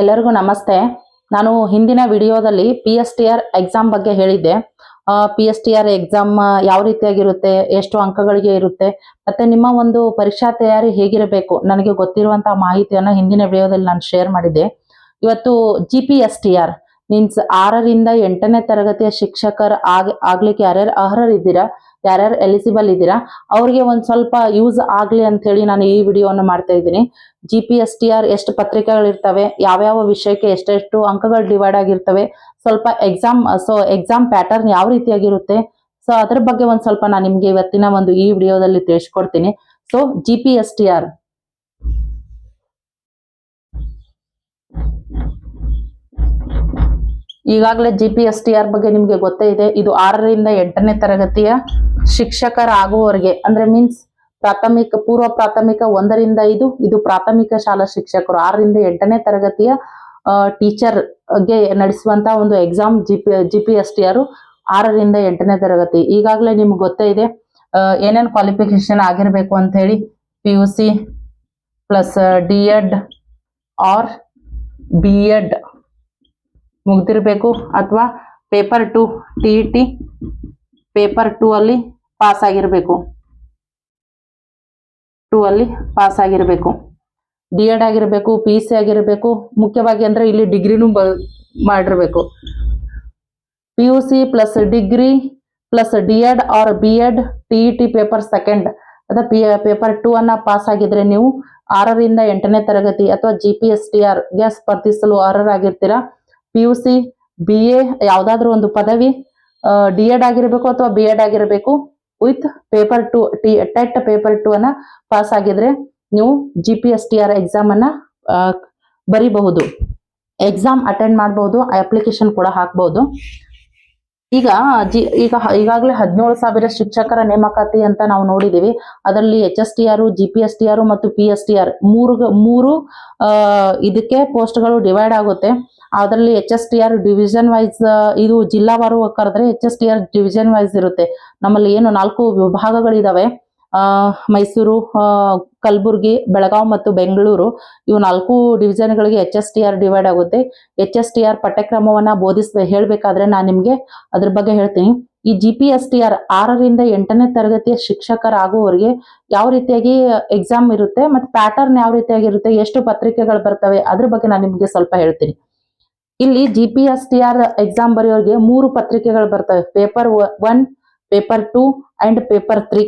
ಎಲ್ಲರಿಗೂ ನಮಸ್ತೆ. ನಾನು ಹಿಂದಿನ ವಿಡಿಯೋದಲ್ಲಿ P S T R exam ಬಗ್ಗೆ ಹೇಳಿದ್ದೆ. P S T R exam ಯಾವ ರೀತಿಯಾಗಿರುತ್ತೆ, ಎಷ್ಟು ಅಂಕಗಳಿಗೆ ಇರುತ್ತೆ, ಮತ್ತೆ ನಿಮ್ಮ ಒಂದು ಪರೀಕ್ಷಾ ತಯಾರಿ ಹೇಗಿರಬೇಕು, ನನಗೆ ಗೊತ್ತಿರುವಂತಹ ಮಾಹಿತಿಯನ್ನ ಹಿಂದಿನ ವಿಡಿಯೋದಲ್ಲಿ ನಾನು ಶೇರ್ ಮಾಡಿದ್ದೆ. ಇವತ್ತು G P S T R means ಆರರಿಂದ ಎಂಟನೇ ತರಗತಿಯ ಶಿಕ್ಷಕರ ಆಗ್, ಆಗ್ಲಿಕ್ಕೆ ಯಾರ್ಯಾರು ಅರ್ಹರಿದ್ದೀರಾ ಯಾರ್ಯಾರು ಎಲಿಜಿಬಲ್ ಇದ್ದೀರಾ, ಅವ್ರಿಗೆ ಒಂದ್ ಸ್ವಲ್ಪ ಯೂಸ್ ಆಗ್ಲಿ ಅಂತ ಹೇಳಿ ನಾನು ಈ ವಿಡಿಯೋವನ್ನು ಮಾಡ್ತಾ ಇದ್ದೀನಿ. G P S T R ಎಷ್ಟು ಪತ್ರಿಕೆಗಳಿರ್ತವೆ, ಯಾವ್ಯಾವ ವಿಷಯಕ್ಕೆ ಎಷ್ಟೆಷ್ಟು ಅಂಕಗಳು ಡಿವೈಡ್ ಆಗಿರ್ತವೆ, ಸ್ವಲ್ಪ ಎಕ್ಸಾಮ್ ಸೊ ಎಕ್ಸಾಮ್ ಪ್ಯಾಟರ್ನ್ ಯಾವ ರೀತಿಯಾಗಿರುತ್ತೆ ಸೊ ಅದ್ರ ಬಗ್ಗೆ ಒಂದ್ ಸ್ವಲ್ಪ ನಾನು ನಿಮ್ಗೆ ಇವತ್ತಿನ ಒಂದು ಈ ವಿಡಿಯೋದಲ್ಲಿ ತಿಳಿಸ್ಕೊಡ್ತೀನಿ. So G P S T R ಈಗಾಗಲೇ G P S T R ಬಗ್ಗೆ ನಿಮಗೆ ಗೊತ್ತೇ ಇದೆ. ಇದು ಆರರಿಂದ ಎಂಟನೇ ತರಗತಿಯ ಶಿಕ್ಷಕರಾಗುವವರಿಗೆ, ಅಂದ್ರೆ ಮೀನ್ಸ್ ಪ್ರಾಥಮಿಕ, ಪೂರ್ವ ಪ್ರಾಥಮಿಕ ಒಂದರಿಂದ ಐದು, ಇದು ಪ್ರಾಥಮಿಕ ಶಾಲಾ ಶಿಕ್ಷಕರು. ಆರರಿಂದ ಎಂಟನೇ ತರಗತಿಯ ಟೀಚರ್ಗೆ ನಡೆಸುವಂತ ಒಂದು exam G P G P T R ಆರರಿಂದ ಎಂಟನೇ ತರಗತಿ. ಈಗಾಗಲೇ ನಿಮ್ಗೆ ಗೊತ್ತೇ ಇದೆ ಏನೇನು ಕ್ವಾಲಿಫಿಕೇಶನ್ ಆಗಿರಬೇಕು ಅಂತ ಹೇಳಿ P U C plus D Ed or B Ed ಮುಗ್ದಿರ್ಬೇಕು ಅಥವಾ paper two T E T paper two ಅಲ್ಲಿ ಪಾಸ್ ಆಗಿರಬೇಕು. ಟೂ ಅಲ್ಲಿ ಪಾಸ್ ಆಗಿರಬೇಕು. ಡಿ ಎಡ್ ಆಗಿರಬೇಕು ಪಿ ಸಿ ಆಗಿರ್ಬೇಕು, ಮುಖ್ಯವಾಗಿ ಅಂದರೆ ಇಲ್ಲಿ ಡಿಗ್ರಿನೂ ಬ ಮಾಡಿರ್ಬೇಕು. P U C plus degree plus D Ed or B Ed T E T paper second ಅಥವಾ ಪಿ ಪೇಪರ್ ಟೂ ಅನ್ನ ಪಾಸ್ ಆಗಿದ್ರೆ ನೀವು ಆರರಿಂದ ಎಂಟನೇ ತರಗತಿ ಅಥವಾ ಜಿ ಪಿ ಎಸ್ ಟಿ ಆರ್ಗೆ ಸ್ಪರ್ಧಿಸಲು ಅರ್ಹರಾಗಿರ್ತೀರಾ? P U C B A ಯಾವ್ದಾದ್ರು ಒಂದು ಪದವಿ ಡಿ ಎಡ್ ಆಗಿರ್ಬೇಕು ಅಥವಾ ಬಿ ಎಡ್ ಆಗಿರ್ಬೇಕು with paper two T TET paper two ಅನ್ನ ಪಾಸ್ ಆಗಿದ್ರೆ ನೀವು G P S T R exam ಅನ್ನ ಬರಿಬಹುದು. ಎಕ್ಸಾಮ್ ಅಟೆಂಡ್ ಮಾಡಬಹುದು ಅಪ್ಲಿಕೇಶನ್ ಕೂಡ ಹಾಕಬಹುದು ಈಗ, ಜಿ, ಈಗ, ಈಗಾಗಲೇ ಹದಿನೇಳು ಸಾವಿರ ಶಿಕ್ಷಕರ ನೇಮಕಾತಿ ಅಂತ ನಾವು ನೋಡಿದೀವಿ. ಅದರಲ್ಲಿ H S T R G P S T R ಮತ್ತು ಪಿ ಎಸ್ ಟಿ ಆರ್ ಮೂರು ಮೂರು ಇದಕ್ಕೆ ಪೋಸ್ಟ್ಗಳು ಡಿವೈಡ್ ಆಗುತ್ತೆ. ಅದರಲ್ಲಿ H S T R division wise ಇದು ಜಿಲ್ಲಾವಾರು ಕರೆದ್ರೆ H S T R division wise ಇರುತ್ತೆ. ನಮ್ಮಲ್ಲಿ ಏನು ನಾಲ್ಕು ವಿಭಾಗಗಳಿದಾವೆ. ಮೈಸೂರು ಕಲಬುರ್ಗಿ, ಬೆಳಗಾವ್ ಮತ್ತು ಬೆಂಗಳೂರು. ಇವು ನಾಲ್ಕು ಡಿವಿಷನ್ಗಳಿಗೆ H S T R divide ಆಗುತ್ತೆ. ಎಚ್ ಎಸ್ ಟಿ ಆರ್ ಪಠ್ಯಕ್ರಮವನ್ನ ಬೋಧಿಸ್ ಹೇಳಬೇಕಾದ್ರೆ ನಾನು ನಿಮಗೆ ಅದ್ರ ಬಗ್ಗೆ ಹೇಳ್ತೀನಿ. ಈ G P S T R ಆರರಿಂದ ಎಂಟನೇ ತರಗತಿಯ ಶಿಕ್ಷಕರಾಗುವವರಿಗೆ ಯಾವ ರೀತಿಯಾಗಿ ಎಕ್ಸಾಮ್ ಇರುತ್ತೆ, ಮತ್ತೆ ಪ್ಯಾಟರ್ನ್ ಯಾವ ರೀತಿಯಾಗಿರುತ್ತೆ, ಎಷ್ಟು ಪತ್ರಿಕೆಗಳು ಬರ್ತವೆ, ಅದ್ರ ಬಗ್ಗೆ ನಾನು ನಿಮಗೆ ಸ್ವಲ್ಪ ಹೇಳ್ತೀನಿ. ಇಲ್ಲಿ G P S T R exam ಬರೆಯೋರಿಗೆ ಮೂರು ಪತ್ರಿಕೆಗಳು ಬರ್ತವೆ. Paper one paper two and paper three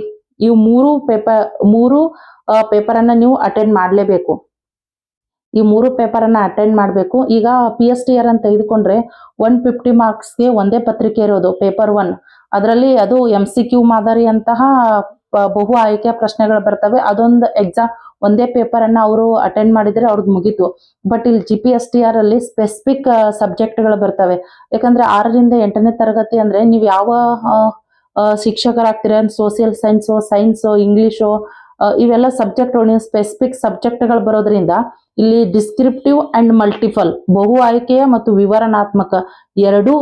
ಇವು ಮೂರು ಪೇಪರ್ ಮೂರು ಪೇಪರ್ ಅನ್ನ ನೀವು ಅಟೆಂಡ್ ಮಾಡಲೇಬೇಕು. ಈ ಮೂರು ಪೇಪರ್ ಅನ್ನ ಅಟೆಂಡ್ ಮಾಡಬೇಕು. ಈಗ ಪಿ ಎಸ್ ಟಿ ಆರ್ ಅಂತ ತೆಗೆದುಕೊಂಡ್ರೆ ಒನ್ ಫಿಫ್ಟಿ ಮಾರ್ಕ್ಸ್ಗೆ ಒಂದೇ ಪತ್ರಿಕೆ ಇರೋದು ಪೇಪರ್ ಒನ್ ಅದರಲ್ಲಿ ಅದು ಎಂ ಸಿ ಕ್ಯೂ ಮಾದರಿಯಂತಹ ಬಹು ಆಯ್ಕೆ ಪ್ರಶ್ನೆಗಳು ಬರ್ತವೆ. ಅದೊಂದು ಎಕ್ಸಾಮ್ ಒಂದೇ ಪೇಪರ್ ಅನ್ನ ಅವರು ಅಟೆಂಡ್ ಮಾಡಿದ್ರೆ ಅವ್ರದ್ದು ಮುಗೀತು. ಬಟ್ ಇಲ್ಲಿ G P S T R ಅಲ್ಲಿ ಸ್ಪೆಸಿಫಿಕ್ ಸಬ್ಜೆಕ್ಟ್ಗಳು ಬರ್ತವೆ. ಯಾಕಂದ್ರೆ ಆರರಿಂದ ಎಂಟನೇ ತರಗತಿ ಅಂದ್ರೆ ನೀವು ಯಾವ ಶಿಕ್ಷಕರಾಗ್ತೀರ ಸೋಷಿಯಲ್ ಸೈನ್ಸು ಸೈನ್ಸು ಇಂಗ್ಲಿಷು ಇವೆಲ್ಲ ಸಬ್ಜೆಕ್ಟ್ ನೀವು ಸ್ಪೆಸಿಫಿಕ್ ಸಬ್ಜೆಕ್ಟ್ಗಳು ಬರೋದ್ರಿಂದ ಇಲ್ಲಿ ಡಿಸ್ಕ್ರಿಪ್ಟಿವ್ ಅಂಡ್ ಮಲ್ಟಿಪಲ್ ಬಹು ಆಯ್ಕೆಯ ಮತ್ತು ವಿವರಣಾತ್ಮಕ ಎರಡೂ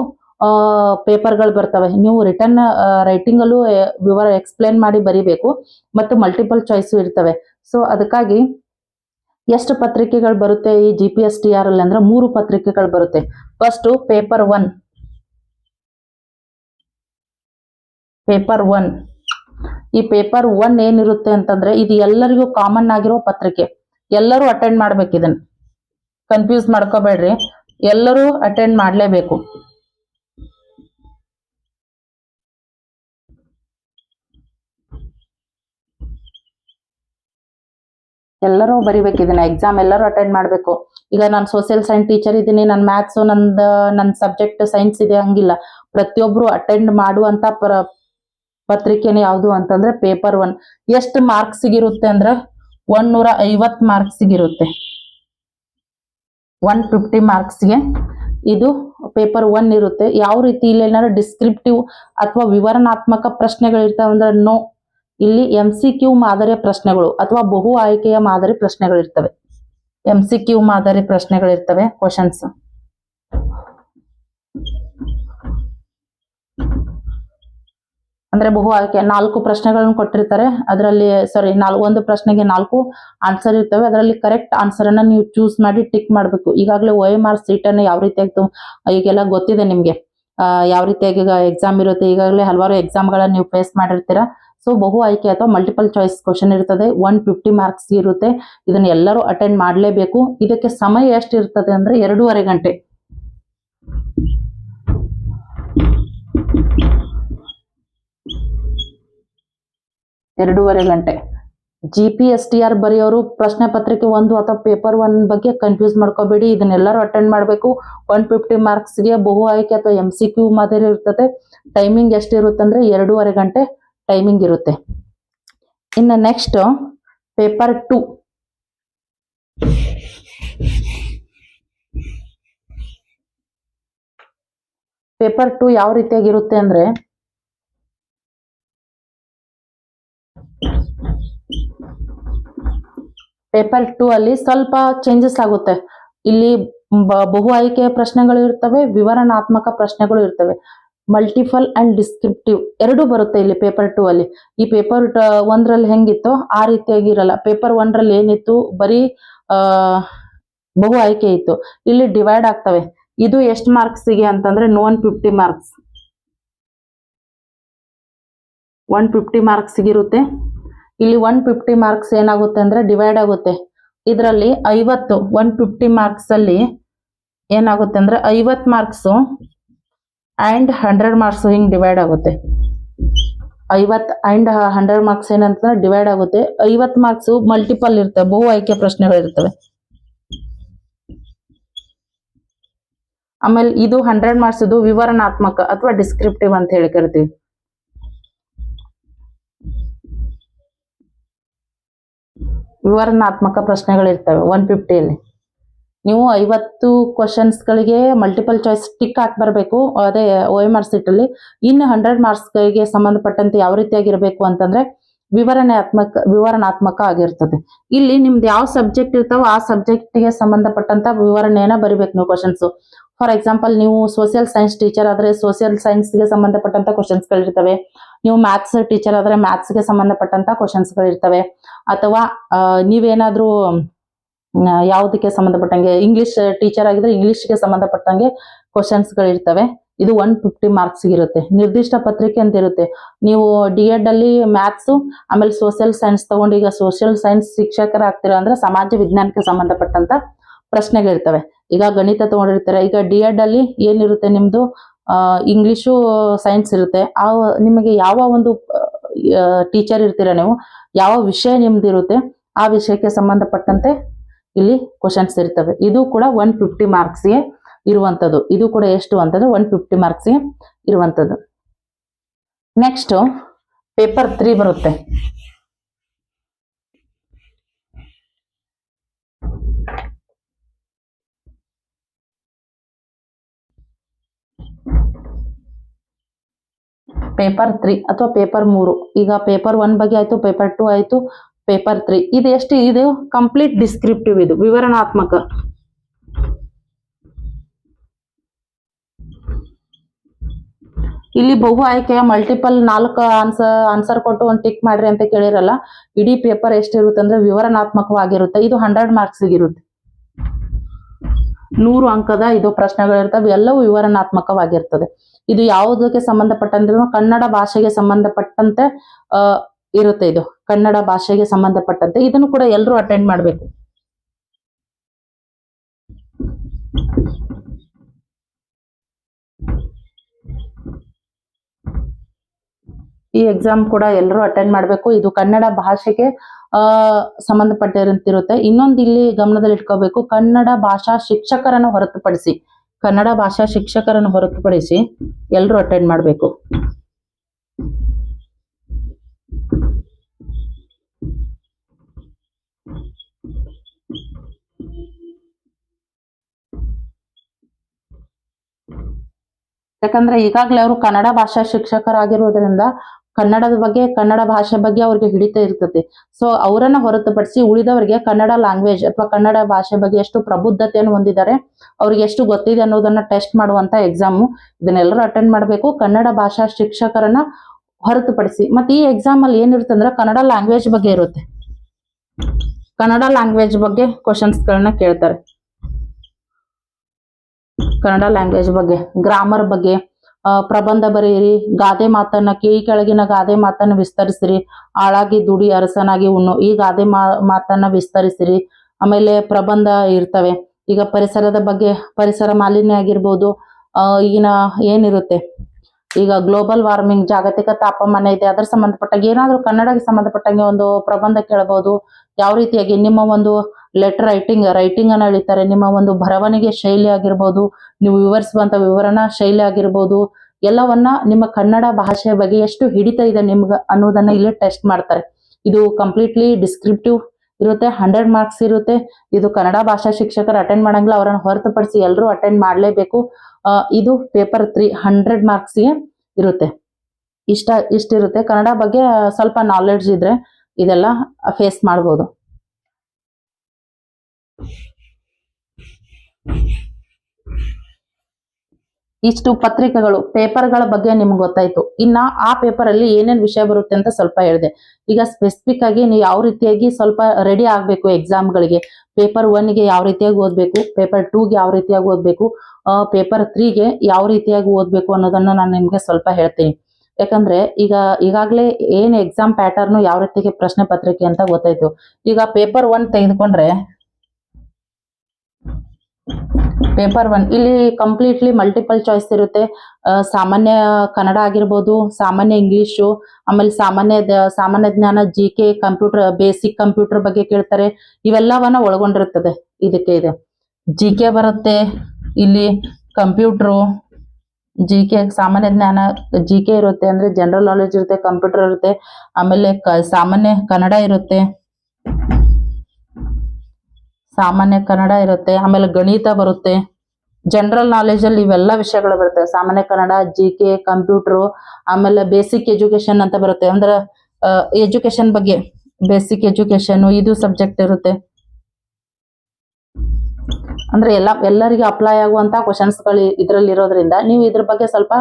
ಪೇಪರ್ಗಳು ಬರ್ತವೆ. ನೀವು ರಿಟರ್ನ್ ರೈಟಿಂಗ್ ಅಲ್ಲೂ ವಿವರ ಎಕ್ಸ್ಪ್ಲೇನ್ ಮಾಡಿ ಬರಿಬೇಕು. ಮತ್ತು ಮಲ್ಟಿಪಲ್ ಚಾಯ್ಸು ಇರ್ತವೆ. ಸೊ ಅದಕ್ಕಾಗಿ ಎಷ್ಟು ಪತ್ರಿಕೆಗಳು ಬರುತ್ತೆ ಈ G P S T R ಅಲ್ಲಿ ಅಂದ್ರೆ ಮೂರು ಪತ್ರಿಕೆಗಳು ಬರುತ್ತೆ. First paper one paper one ಈ ಪೇಪರ್ ಒನ್ ಏನಿರುತ್ತೆ ಅಂತಂದ್ರೆ ಇದು ಎಲ್ಲರಿಗೂ ಕಾಮನ್ ಆಗಿರೋ ಪತ್ರಿಕೆ. ಎಲ್ಲರೂ ಅಟೆಂಡ್ ಮಾಡ್ಬೇಕು ಇದನ್ನ. ಕನ್ಫ್ಯೂಸ್ ಮಾಡ್ಕೋಬೇಡ್ರಿ. ಎಲ್ಲರೂ ಅಟೆಂಡ್ ಮಾಡ್ಲೇಬೇಕು. ಎಲ್ಲರೂ ಬರಿಬೇಕು, ಇದನ್ನ ಎಕ್ಸಾಮ್ ಎಲ್ಲರೂ ಅಟೆಂಡ್ ಮಾಡಬೇಕು. ಈಗ ನಾನು ಸೋಷಿಯಲ್ ಸೈನ್ಸ್ ಟೀಚರ್ ಇದ್ದೀನಿ ನನ್ನ ಮ್ಯಾಥ್ಸ್ ನಂದು ನನ್ನ ಸಬ್ಜೆಕ್ಟ್ ಸೈನ್ಸ್ ಇದೆ ಹಂಗಿಲ್ಲ. ಪ್ರತಿಯೊಬ್ರು ಅಟೆಂಡ್ ಮಾಡುವಂತ ಪ್ರ, ಪತ್ರಿಕೆನೇ ಯಾವುದು ಅಂತಂದ್ರೆ ಪೇಪರ್ ಒನ್ ಎಷ್ಟು ಮಾರ್ಕ್ಸ್ ಇರುತ್ತೆ ಅಂದ್ರೆ ಮಾರ್ಕ್ಸ್ ಇರುತ್ತೆ ಒನ್ ಫಿಫ್ಟಿ ಮಾರ್ಕ್ಸ್ಗೆ ಇದು ಪೇಪರ್ ಒನ್ ಇರುತ್ತೆ. ಯಾವ ರೀತಿ ಇಲ್ಲಿ ಏನಾದ್ರು ಡಿಸ್ಕ್ರಿಪ್ಟಿವ್ ಅಥವಾ ವಿವರಣಾತ್ಮಕ ಪ್ರಶ್ನೆಗಳು ಇರ್ತಾವೆ ಅಂದ್ರೆ ನೋ ಇಲ್ಲಿ ಎಂ ಸಿ ಕ್ಯೂ ಮಾದರಿಯ ಪ್ರಶ್ನೆಗಳು ಅಥವಾ ಬಹು ಆಯ್ಕೆಯ ಮಾದರಿ ಪ್ರಶ್ನೆಗಳು ಇರ್ತವೆ ಎಂ ಸಿ ಕ್ಯೂ ಮಾದರಿ ಪ್ರಶ್ನೆಗಳಿರ್ತವೆ ಕ್ವಶನ್ಸ್ ಅಂದ್ರೆ ಬಹು ಆಯ್ಕೆ, ನಾಲ್ಕು ಪ್ರಶ್ನೆಗಳನ್ನು ಕೊಟ್ಟಿರ್ತಾರೆ. ಅದರಲ್ಲಿ ಸಾರಿ ನಾಲ್ಕು ಒಂದು ಪ್ರಶ್ನೆಗೆ ನಾಲ್ಕು ಆನ್ಸರ್ ಇರ್ತವೆ. ಅದರಲ್ಲಿ ಕರೆಕ್ಟ್ ಆನ್ಸರ್ ಅನ್ನ ನೀವು ಚೂಸ್ ಮಾಡಿ ಟಿಕ್ ಮಾಡಬೇಕು. ಈಗಾಗಲೇ ಒ ಎಂ ಆರ್ ಸೀಟ್ ಅನ್ನು ಯಾವ ರೀತಿಯಾಗಿ ಈಗೆಲ್ಲ ಗೊತ್ತಿದೆ ನಿಮ್ಗೆ. ಯಾವ ರೀತಿಯಾಗಿ ಈಗ ಎಕ್ಸಾಮ್ ಇರುತ್ತೆ. ಈಗಾಗಲೇ ಹಲವಾರು ಎಕ್ಸಾಮ್ಗಳನ್ನ ನೀವು ಫೇಸ್ ಮಾಡಿರ್ತೀರಾ. ಸೊ ಬಹು ಆಯ್ಕೆ ಅಥವಾ ಮಲ್ಟಿಪಲ್ ಚಾಯ್ಸ್ ಕ್ವಶನ್ ಇರ್ತದೆ. ಒನ್ ಫಿಫ್ಟಿ ಮಾರ್ಕ್ಸ್ ಇರುತ್ತೆ. ಇದನ್ನ ಎಲ್ಲರೂ ಅಟೆಂಡ್ ಮಾಡಲೇಬೇಕು. ಇದಕ್ಕೆ ಸಮಯ ಎಷ್ಟು ಇರ್ತದೆ ಅಂದ್ರೆ ಎರಡೂವರೆ ಗಂಟೆ. ಎರಡೂವರೆ ಗಂಟೆ. G P S T R ಬರೆಯೋರು, ಪ್ರಶ್ನೆ ಪತ್ರಿಕೆ ಒಂದು ಅಥವಾ ಪೇಪರ್ ಒನ್ ಬಗ್ಗೆ ಕನ್ಫ್ಯೂಸ್ ಮಾಡ್ಕೋಬೇಡಿ. ಇದನ್ನೆಲ್ಲರೂ ಅಟೆಂಡ್ ಮಾಡಬೇಕು. ಒನ್ ಫಿಫ್ಟಿ ಮಾರ್ಕ್ಸ್ಗೆ ಬಹು ಆಯ್ಕೆ ಅಥವಾ ಎಂ ಸಿ ಕ್ಯೂ ಮಾದರಿ ಇರ್ತದೆ. ಟೈಮಿಂಗ್ ಎಷ್ಟಿರುತ್ತೆ ಅಂದ್ರೆ ಎರಡೂವರೆ ಗಂಟೆ. ಟೈಮಿಂಗ್ ಇರುತ್ತೆ. ಇನ್ನು next paper two paper two ಯಾವ ರೀತಿಯಾಗಿರುತ್ತೆ ಅಂದ್ರೆ ಪೇಪರ್ ಟು ಅಲ್ಲಿ ಸ್ವಲ್ಪ ಚೇಂಜಸ್ ಆಗುತ್ತೆ. ಇಲ್ಲಿ ಬಹು ಆಯ್ಕೆಯ ಪ್ರಶ್ನೆಗಳು ಇರ್ತವೆ, ವಿವರಣಾತ್ಮಕ ಪ್ರಶ್ನೆಗಳು ಇರ್ತವೆ. ಮಲ್ಟಿಫಲ್ ಅಂಡ್ ಡಿಸ್ಕ್ರಿಪ್ಟಿವ್ ಎರಡು ಬರುತ್ತೆ ಇಲ್ಲಿ ಪೇಪರ್ ಟೂ ಅಲ್ಲಿ. ಈ ಪೇಪರ್ ಒಂದ್ರಲ್ಲಿ ಹೆಂಗಿತ್ತು ಆ ರೀತಿಯಾಗಿ ಇರಲ್ಲ. ಪೇಪರ್ ರಲ್ಲಿ ಏನಿತ್ತು? ಬರೀ ಬಹು ಆಯ್ಕೆ ಇತ್ತು. ಇಲ್ಲಿ ಡಿವೈಡ್ ಆಗ್ತವೆ. ಇದು ಎಷ್ಟು ಮಾರ್ಕ್ಸಿಗೆ ಅಂತಂದ್ರೆ one fifty marks one fifty marks ಇರುತ್ತೆ. ಇಲ್ಲಿ ಒನ್ ಫಿಫ್ಟಿ ಮಾರ್ಕ್ಸ್ ಏನಾಗುತ್ತೆ ಅಂದ್ರೆ ಡಿವೈಡ್ ಆಗುತ್ತೆ. ಇದರಲ್ಲಿ ಐವತ್ತು ಒನ್ ಫಿಫ್ಟಿ ಮಾರ್ಕ್ಸ್ ಅಲ್ಲಿ ಏನಾಗುತ್ತೆ ಅಂದ್ರೆ ಐವತ್ತು ಮಾರ್ಕ್ಸ್ ಅಂಡ್ ಹಂಡ್ರೆಡ್ ಮಾರ್ಕ್ಸ್ ಹಿಂಗೆ ಡಿವೈಡ್ ಆಗುತ್ತೆ. ಐವತ್ತು ಆ್ಯಂಡ್ ಹಂಡ್ರೆಡ್ ಮಾರ್ಕ್ಸ್ ಏನಂತ ಡಿವೈಡ್ ಆಗುತ್ತೆ. ಐವತ್ತು ಮಾರ್ಕ್ಸ್ ಮಲ್ಟಿಪಲ್ ಇರ್ತವೆ, ಬಹು ಆಯ್ಕೆ ಪ್ರಶ್ನೆಗಳು ಇರ್ತವೆ. ಆಮೇಲೆ ಇದು ಹಂಡ್ರೆಡ್ ಮಾರ್ಕ್ಸ್ ಇದು ವಿವರಣಾತ್ಮಕ ಅಥವಾ ಡಿಸ್ಕ್ರಿಪ್ಟಿವ್ ಅಂತ ಹೇಳಿ ಕರಿತೀವಿ. ವಿವರಣಾತ್ಮಕ ಪ್ರಶ್ನೆಗಳಿರ್ತವೆ ಒನ್ ಫಿಫ್ಟಿಯಲ್ಲಿ ನೀವು ಐವತ್ತು ಕ್ವಶನ್ಸ್ಗಳಿಗೆ ಮಲ್ಟಿಪಲ್ ಚಾಯ್ಸ್ ಟಿಕ್ ಹಾಕಿ ಬರಬೇಕು ಅದೇ ಓ ಎಂ ಆರ್ ಸೀಟಲ್ಲಿ ಇನ್ನು ಹಂಡ್ರೆಡ್ ಮಾರ್ಕ್ಸ್ಗಳಿಗೆ ಸಂಬಂಧಪಟ್ಟಂತೆ ಯಾವ ರೀತಿಯಾಗಿರಬೇಕು ಅಂತಂದ್ರೆ ವಿವರಣಾತ್ಮಕ ವಿವರಣಾತ್ಮಕ ಆಗಿರ್ತದೆ. ಇಲ್ಲಿ ನಿಮ್ದು ಯಾವ ಸಬ್ಜೆಕ್ಟ್ ಇರ್ತಾವೋ ಆ ಸಬ್ಜೆಕ್ಟ್ಗೆ ಸಂಬಂಧಪಟ್ಟಂತ ವಿವರಣೆಯನ್ನ ಬರಿಬೇಕು ನೀವು ಕ್ವಶನ್ಸ್ ಫಾರ್ ಎಕ್ಸಾಂಪಲ್ ನೀವು ಸೋಷಿಯಲ್ ಸೈನ್ಸ್ ಟೀಚರ್ ಆದ್ರೆ ಸೋಷಿಯಲ್ ಸೈನ್ಸ್ಗೆ ಸಂಬಂಧಪಟ್ಟಂತ ಕ್ವಶನ್ಸ್ಗಳಿರ್ತವೆ ನೀವು ಮ್ಯಾಥ್ಸ್ ಟೀಚರ್ ಆದ್ರೆ ಮ್ಯಾಥ್ಸ್ಗೆ ಸಂಬಂಧಪಟ್ಟಂತ ಕ್ವಶನ್ಸ್ಗಳಿರ್ತವೆ ಅಥವಾ ನೀವೇನಾದರೂ ಯಾವುದಕ್ಕೆ ಸಂಬಂಧಪಟ್ಟಂಗೆ ಇಂಗ್ಲಿಷ್ ಟೀಚರ್ ಆಗಿದ್ರೆ ಇಂಗ್ಲಿಷ್ಗೆ ಸಂಬಂಧಪಟ್ಟಂಗೆ ಕ್ವಶನ್ಸ್ಗಳಿರ್ತವೆ ಇದು ಒನ್ ಫಿಫ್ಟಿ ಮಾರ್ಕ್ಸ್ ಇರುತ್ತೆ. ನಿರ್ದಿಷ್ಟ ಪತ್ರಿಕೆ ಅಂತ ಇರುತ್ತೆ. ನೀವು ಡಿ ಎಡ್ ಅಲ್ಲಿ ಮ್ಯಾಥ್ಸ್ ಆಮೇಲೆ ಸೋಷಿಯಲ್ ಸೈನ್ಸ್ ತಗೊಂಡು ಈಗ ಸೋಷಿಯಲ್ ಸೈನ್ಸ್ ಶಿಕ್ಷಕರಾಗ್ತಿರೋ ಅಂದ್ರೆ ಸಮಾಜ ವಿಜ್ಞಾನಕ್ಕೆ ಸಂಬಂಧಪಟ್ಟಂತ ಪ್ರಶ್ನೆಗಳಿರ್ತವೆ. ಈಗ ಗಣಿತ ತಗೊಂಡಿರ್ತಾರೆ, ಈಗ ಡಿ ಎಡ್ ಅಲ್ಲಿ ಏನಿರುತ್ತೆ ನಿಮ್ದು? ಇಂಗ್ಲಿಷು ಸೈನ್ಸ್ ಇರುತ್ತೆ. ಆ, ನಿಮಗೆ ಯಾವ ಒಂದು ಟೀಚರ್ ಇರ್ತೀರ ನೀವು? ಯಾವ ವಿಷಯ ನಿಮ್ದು ಇರುತ್ತೆ ಆ ವಿಷಯಕ್ಕೆ ಸಂಬಂಧಪಟ್ಟಂತೆ ಇಲ್ಲಿ ಕ್ವಶನ್ಸ್ ಇರ್ತವೆ. ಇದು ಕೂಡ ಒನ್ ಫಿಫ್ಟಿ ಮಾರ್ಕ್ಸ್ಗೆ ಇರುವಂಥದ್ದು ಇದು ಕೂಡ ಎಷ್ಟು ಅಂತಂದ್ರೆ ಒನ್ ಫಿಫ್ಟಿ ಮಾರ್ಕ್ಸ್ಗೆ ಇರುವಂಥದ್ದು ನೆಕ್ಸ್ಟ್ ಪೇಪರ್ ತ್ರೀ ಬರುತ್ತೆ. ಪೇಪರ್ ತ್ರೀ ಅಥವಾ ಪೇಪರ್ ಮೂರು. ಈಗ ಪೇಪರ್ ಒನ್ ಬಗ್ಗೆ ಆಯ್ತು ಪೇಪರ್ ಟು ಆಯ್ತು ಪೇಪರ್ ತ್ರೀ. ಇದು ಎಷ್ಟು? ಇದು ಕಂಪ್ಲೀಟ್ ಡಿಸ್ಕ್ರಿಪ್ಟಿವ್ ಇದು, ವಿವರಣಾತ್ಮಕ. ಇಲ್ಲಿ ಬಹು ಆಯ್ಕೆ ಮಲ್ಟಿಪಲ್ ನಾಲ್ಕು ಆನ್ಸರ್ ಆನ್ಸರ್ ಕೊಟ್ಟು ಒಂದು ಟಿಕ್ ಮಾಡ್ರಿ ಅಂತ ಕೇಳಿರಲ್ಲ, ಇಡೀ ಪೇಪರ್ ಎಷ್ಟಿರುತ್ತೆ ಅಂದ್ರೆ ವಿವರಣಾತ್ಮಕವಾಗಿರುತ್ತೆ. ಇದು ಹಂಡ್ರೆಡ್ ಮಾರ್ಕ್ಸ್ ಇರುತ್ತೆ ನೂರು ಅಂಕದ ಇದು ಪ್ರಶ್ನೆಗಳಿರ್ತವೆ ಎಲ್ಲವೂ ವಿವರಣಾತ್ಮಕವಾಗಿರ್ತದೆ. ಇದು ಯಾವುದಕ್ಕೆ ಸಂಬಂಧಪಟ್ಟಂದ್ರೆ ಕನ್ನಡ ಭಾಷೆಗೆ ಸಂಬಂಧಪಟ್ಟಂತೆ ಇರುತ್ತೆ ಇದು. ಕನ್ನಡ ಭಾಷೆಗೆ ಸಂಬಂಧಪಟ್ಟಂತೆ. ಇದನ್ನು ಕೂಡ ಎಲ್ಲರೂ ಅಟೆಂಡ್ ಮಾಡಬೇಕು. ಈ ಎಕ್ಸಾಮ್ ಕೂಡ ಎಲ್ಲರೂ ಅಟೆಂಡ್ ಮಾಡಬೇಕು. ಇದು ಕನ್ನಡ ಭಾಷೆಗೆ, ಆ ಸಂಬಂಧಪಟ್ಟಿರಂತಿರುತ್ತೆ ಇನ್ನೊಂದು ಇಲ್ಲಿ ಗಮನದಲ್ಲಿ ಇಟ್ಕೋಬೇಕು ಕನ್ನಡ ಭಾಷಾ ಶಿಕ್ಷಕರನ್ನು ಹೊರತುಪಡಿಸಿ, ಕನ್ನಡ ಭಾಷಾ ಶಿಕ್ಷಕರನ್ನು ಹೊರತುಪಡಿಸಿ ಎಲ್ಲರೂ ಅಟೆಂಡ್ ಮಾಡಬೇಕು. ಯಾಕಂದ್ರೆ ಈಗಾಗಲೇ ಅವರು ಕನ್ನಡ ಭಾಷಾ ಶಿಕ್ಷಕರಾಗಿರುವುದರಿಂದ ಕನ್ನಡದ ಬಗ್ಗೆ, ಕನ್ನಡ ಭಾಷೆ ಬಗ್ಗೆ ಅವ್ರಿಗೆ ಹಿಡಿತ ಇರ್ತದೆ. ಸೊ ಅವರನ್ನ ಹೊರತುಪಡಿಸಿ ಉಳಿದವರಿಗೆ ಕನ್ನಡ ಲ್ಯಾಂಗ್ವೇಜ್ ಅಥವಾ ಕನ್ನಡ ಭಾಷೆ ಬಗ್ಗೆ ಎಷ್ಟು ಪ್ರಬುದ್ಧತೆಯನ್ನು ಹೊಂದಿದ್ದಾರೆ, ಅವ್ರಿಗೆ ಎಷ್ಟು ಗೊತ್ತಿದೆ ಅನ್ನೋದನ್ನ ಟೆಸ್ಟ್ ಮಾಡುವಂತ ಎಕ್ಸಾಮು ಇದನ್ನೆಲ್ಲರೂ ಅಟೆಂಡ್ ಮಾಡಬೇಕು. ಕನ್ನಡ ಭಾಷಾ ಶಿಕ್ಷಕರನ್ನ ಹೊರತುಪಡಿಸಿ, ಮತ್ತೆ ಈ ಎಕ್ಸಾಮ್ ಅಲ್ಲಿ ಏನಿರುತ್ತೆ ಅಂದ್ರೆ ಕನ್ನಡ ಲ್ಯಾಂಗ್ವೇಜ್ ಬಗ್ಗೆ ಇರುತ್ತೆ. ಕನ್ನಡ ಲ್ಯಾಂಗ್ವೇಜ್ ಬಗ್ಗೆ ಕ್ವಶನ್ಸ್ ಗಳನ್ನ ಕೇಳ್ತಾರೆ. ಕನ್ನಡ ಲ್ಯಾಂಗ್ವೇಜ್ ಬಗ್ಗೆ ಗ್ರಾಮರ್ ಬಗ್ಗೆ ಪ್ರಬಂಧ ಬರೆಯಿರಿ, ಗಾದೆ ಮಾತನ್ನ ಕಿವಿ ಕೆಳಗಿನ ಗಾದೆ ಮಾತನ್ನ ವಿಸ್ತರಿಸಿರಿ ಆಳಾಗಿ ದುಡಿ ಅರಸನಾಗಿ ಉಣ್ಣು, ಈ ಗಾದೆ ಮಾತನ್ನ ವಿಸ್ತರಿಸಿರಿ, ಆಮೇಲೆ ಪ್ರಬಂಧ ಇರ್ತವೆ. ಈಗ ಪರಿಸರದ ಬಗ್ಗೆ, ಪರಿಸರ ಮಾಲಿನ್ಯ ಆಗಿರ್ಬೋದು ಈಗಿನ ಏನಿರುತ್ತೆ? ಈಗ ಗ್ಲೋಬಲ್ ವಾರ್ಮಿಂಗ್ ಜಾಗತಿಕ ತಾಪಮಾನ ಇದೆ, ಅದರ ಸಂಬಂಧಪಟ್ಟಾಗ ಏನಾದರೂ ಕನ್ನಡಕ್ಕೆ ಸಂಬಂಧಪಟ್ಟಂಗೆ ಒಂದು ಪ್ರಬಂಧ ಕೇಳಬಹುದು ಯಾವ ರೀತಿಯಾಗಿ ನಿಮ್ಮ ಒಂದು ಲೆಟರ್ ರೈಟಿಂಗ್ ರೈಟಿಂಗ್ ಅನ್ನ ಎಳಿತಾರೆ, ನಿಮ್ಮ ಒಂದು ಬರವಣಿಗೆ ಶೈಲಿ ಆಗಿರ್ಬೋದು, ನೀವು ವಿವರಿಸುವಂತ ವಿವರಣಾ ಶೈಲಿ ಆಗಿರ್ಬೋದು, ಎಲ್ಲವನ್ನ ನಿಮ್ಮ ಕನ್ನಡ ಭಾಷೆಯ ಬಗ್ಗೆ ಎಷ್ಟು ಹಿಡಿತ ಇದೆ ನಿಮ್ಗೆ ಅನ್ನೋದನ್ನ ಇಲ್ಲಿ ಟೆಸ್ಟ್ ಮಾಡ್ತಾರೆ. ಇದು ಕಂಪ್ಲೀಟ್ಲಿ ಡಿಸ್ಕ್ರಿಪ್ಟಿವ್ ಇರುತ್ತೆ ಹಂಡ್ರೆಡ್ ಮಾರ್ಕ್ಸ್ ಇರುತ್ತೆ. ಇದು ಕನ್ನಡ ಭಾಷಾ ಶಿಕ್ಷಕರು ಅಟೆಂಡ್ ಮಾಡಂಗಿಲ್ಲ, ಅವರನ್ನು ಹೊರತುಪಡಿಸಿ ಎಲ್ಲರೂ ಅಟೆಂಡ್ ಮಾಡಲೇಬೇಕು. ಇದು ಪೇಪರ್ ತ್ರೀ ಹಂಡ್ರೆಡ್ ಮಾರ್ಕ್ಸ್ಗೆ ಇರುತ್ತೆ. ಇಷ್ಟ, ಇಷ್ಟಿರುತ್ತೆ. ಕನ್ನಡ ಬಗ್ಗೆ ಸ್ವಲ್ಪ ನಾಲೆಡ್ಜ್ ಇದ್ರೆ ಇದೆಲ್ಲ ಫೇಸ್ ಮಾಡ್ಬೋದು. ಇಷ್ಟು ಪತ್ರಿಕೆಗಳು, ಪೇಪರ್ಗಳ ಬಗ್ಗೆ ನಿಮ್ಗೆ ಗೊತ್ತಾಯ್ತು. ಇನ್ನ ಆ ಪೇಪರ್ ಅಲ್ಲಿ ಏನೇನ್ ವಿಷಯ ಬರುತ್ತೆ ಅಂತ ಸ್ವಲ್ಪ ಹೇಳಿದೆ. ಈಗ ಸ್ಪೆಸಿಫಿಕ್ ಆಗಿ ನೀವು ಯಾವ ರೀತಿಯಾಗಿ ಸ್ವಲ್ಪ ರೆಡಿ ಆಗ್ಬೇಕು ಎಕ್ಸಾಮ್ಗಳಿಗೆ ಪೇಪರ್ ಒನ್ಗೆ ಯಾವ ರೀತಿಯಾಗಿ ಓದ್ಬೇಕು? ಪೇಪರ್ ಟೂಗೆ ಯಾವ ರೀತಿಯಾಗಿ ಓದ್ಬೇಕು? ಪೇಪರ್ ತ್ರೀಗೆ ಯಾವ ರೀತಿಯಾಗಿ ಓದ್ಬೇಕು ಅನ್ನೋದನ್ನ ನಾನು ನಿಮ್ಗೆ ಸ್ವಲ್ಪ ಹೇಳ್ತೀನಿ. ಯಾಕಂದ್ರೆ ಈಗ ಈಗಾಗಲೇ ಏನ್ ಎಕ್ಸಾಮ್ ಪ್ಯಾಟರ್ನು ಯಾವ ರೀತಿಗೆ ಪ್ರಶ್ನೆ ಪತ್ರಿಕೆ ಅಂತ ಗೊತ್ತಾಯ್ತು. ಈಗ ಪೇಪರ್ ಒನ್ ತೆಗೆದುಕೊಂಡ್ರೆ ಪೇಪರ್ ಒನ್ ಇಲ್ಲಿ ಕಂಪ್ಲೀಟ್ಲಿ ಮಲ್ಟಿಪಲ್ ಚಾಯ್ಸ್ ಇರುತ್ತೆ. ಸಾಮಾನ್ಯ ಕನ್ನಡ ಆಗಿರ್ಬೋದು, ಸಾಮಾನ್ಯ ಇಂಗ್ಲಿಷು ಆಮೇಲೆ ಸಾಮಾನ್ಯ ಸಾಮಾನ್ಯ ಜ್ಞಾನ G K computer basic computer ಬಗ್ಗೆ ಕೇಳ್ತಾರೆ. ಇವೆಲ್ಲವನ್ನ ಒಳಗೊಂಡಿರುತ್ತದೆ. ಇದಕ್ಕೆ ಇದೆ. ಜಿ ಬರುತ್ತೆ. ಇಲ್ಲಿ ಕಂಪ್ಯೂಟ್ರು ಜಿ ಕೆ ಸಾಮಾನ್ಯ ಜ್ಞಾನ ಜಿ ಕೆ ಇರುತ್ತೆ ಅಂದ್ರೆ ಜನರಲ್ ನಾಲೆಜ್ ಇರುತ್ತೆ ಕಂಪ್ಯೂಟರ್ ಇರುತ್ತೆ, ಆಮೇಲೆ ಸಾಮಾನ್ಯ ಕನ್ನಡ ಇರುತ್ತೆ. ಸಾಮಾನ್ಯ ಕನ್ನಡ ಇರುತ್ತೆ, ಆಮೇಲೆ ಗಣಿತ ಬರುತ್ತೆ. ಜನರಲ್ ನಾಲೆಜ್ ಅಲ್ಲಿ ಇವೆಲ್ಲ ವಿಷಯಗಳು ಬರುತ್ತೆ. ಸಾಮಾನ್ಯ ಕನ್ನಡ ಜಿ ಕೆ ಕಂಪ್ಯೂಟರ್ ಆಮೇಲೆ ಬೇಸಿಕ್ ಎಜುಕೇಶನ್ ಅಂತ ಬರುತ್ತೆ. ಅಂದ್ರೆ ಎಜುಕೇಶನ್ ಬಗ್ಗೆ ಬೇಸಿಕ್ ಎಜುಕೇಶನ್ ಇದು ಸಬ್ಜೆಕ್ಟ್ ಇರುತ್ತೆ. ಅಂದ್ರೆ ಎಲ್ಲ, ಎಲ್ಲರಿಗೆ ಅಪ್ಲೈ ಆಗುವಂತ ಕ್ವಶನ್ಸ್ಗಳು ಇದ್ರಲ್ಲಿ ಇರೋದ್ರಿಂದ ನೀವು ಇದ್ರ ಬಗ್ಗೆ ಸ್ವಲ್ಪ